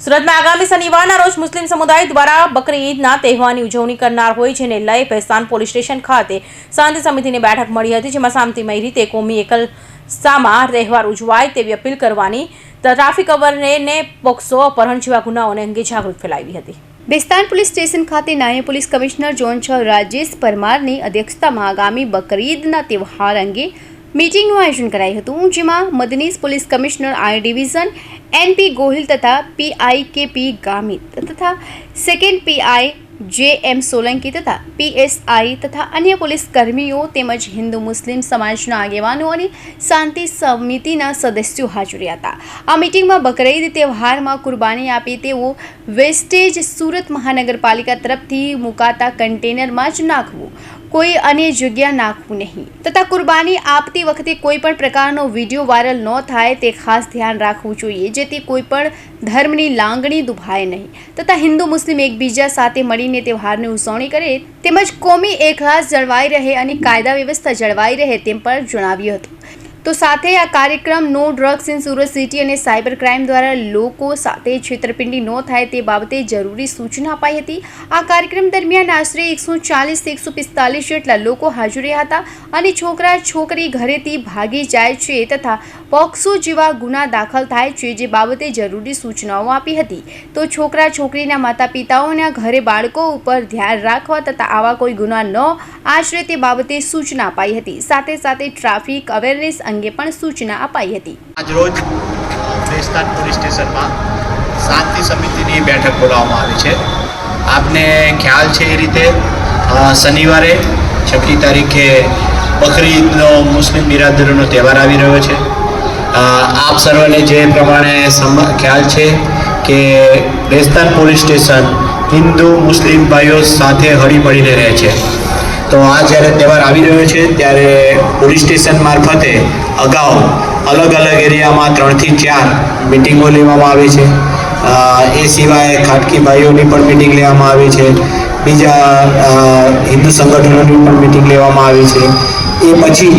સુરતમાં આગામી શનિવારના રોજ મુસ્લિમ સમુદાય દ્વારા બકરી ઈદના તહેવારની ઉજવણી કરનાર હોય જેને લઈ ભેસ્તાન પોલીસ સ્ટેશન ખાતે શાંતિ સમિતિની બેઠક મળી હતી, જેમાં શાંતિમય રીતે કોમી એકલસામાં તહેવાર ઉજવાય તેવી અપીલ કરવાની ટ્રાફિક અવરને પોક્સો, અપહરણ જેવા ગુનાઓને અંગે જાગૃત ફેલાવી હતી. બેસ્તાન પોલીસ સ્ટેશન ખાતે નાયબ પોલીસ કમિશનર જોન છ રાજેશ પરમારની અધ્યક્ષતામાં આગામી બકરીદના તહેવાર અંગે મીટિંગનું આયોજન કરાયું હતું. જેમાં મદનીશ police commissioner I division, NP Gohil તથા પીઆઈ કે પી ગામિત તથા સેકન્ડ પીઆઈ જે એમ સોલંકી તથા પીએસઆઈ તથા અન્ય પોલીસ કર્મીઓ તેમજ હિન્દુ મુસ્લિમ સમાજના આગેવાનો અને શાંતિ સમિતિના સદસ્યો હાજર હતા. આ મિટિંગમાં બકરીદ તહેવારમાં કુરબાની આપી તેવું વેસ્ટેજ સુરત મહાનગરપાલિકા તરફથી મુકાતા કન્ટેનરમાં જ નાખવું. કોઈ અન્ય જગ્યા નાખવું નહીં. તથા કુરબાની આપતી વખતે કોઈ પણ પ્રકારનો વીડિયો વાયરલ ન થાય તે ખાસ ધ્યાન રાખવું જોઈએ, જેથી કોઈ પણ ધર્મની લાંગણી દુભાય નહીં. તથા હિન્દુ, મુસ્લિમ એકબીજા સાથે મળીને તહેવારની ઉજવણી કરે તેમજ કોમી એકલાસ જળવાઈ રહે અને કાયદા વ્યવસ્થા જળવાઈ રહે તેમ પણ જણાવ્યું હતું. તો સાથે આ કાર્યક્રમ no drugs in Surat city અને સાયબર ક્રાઇમ દ્વારા લોકો સાથે છેતરપિંડી ન થાય તે બાબતે જરૂરી સૂચના અપાઈ હતી. આ કાર્યક્રમ દરમિયાન આશરે એકસો ચાલીસ એકસો પિસ્તાલીસ જેટલા લોકો હાજર હતા અને છોકરા છોકરી ઘરેથી ભાગી જાય છે તથા પોક્સો જેવા ગુના દાખલ થાય છે જે બાબતે જરૂરી સૂચનાઓ આપી હતી. તો છોકરા છોકરીના માતા પિતાઓના ઘરે બાળકો ઉપર ધ્યાન રાખવા તથા આવા કોઈ ગુના ન આશરે તે બાબતે સૂચના અપાઈ હતી. સાથે સાથે ટ્રાફિક અવેરનેસ અંગે પણ સૂચના અપાઈ હતી. આજરોજ ભેસ્તાન પોલીસ સ્ટેશનમાં શાંતિ સમિતિની બેઠક બોલાવવામાં આવી છે. આપને ખ્યાલ છે એ રીતે શનિવારે છઠ્ઠી તારીખે બકરી ઈદનો મુસ્લિમ બિરાદરોનો તહેવાર આવી રહ્યો છે. આપ સર્વને જે પ્રમાણે ખ્યાલ છે કે ભેસ્તાન પોલીસ સ્ટેશન હિન્દુ મુસ્લિમ ભાઈઓ સાથે હળીમળીને રહે છે. તો આ જ્યારે તહેવાર આવી રહ્યો છે, ત્યારે પોલીસ સ્ટેશન મારફતે અગાઉ અલગ અલગ એરિયામાં ત્રણથી ચાર મિટિંગો લેવામાં આવી છે. એ સિવાય ખાટકી ભાઈઓની પણ મિટિંગ લેવામાં આવી છે. બીજા હિન્દુ સંગઠનોની પણ મિટિંગ લેવામાં આવી છે. એ પછી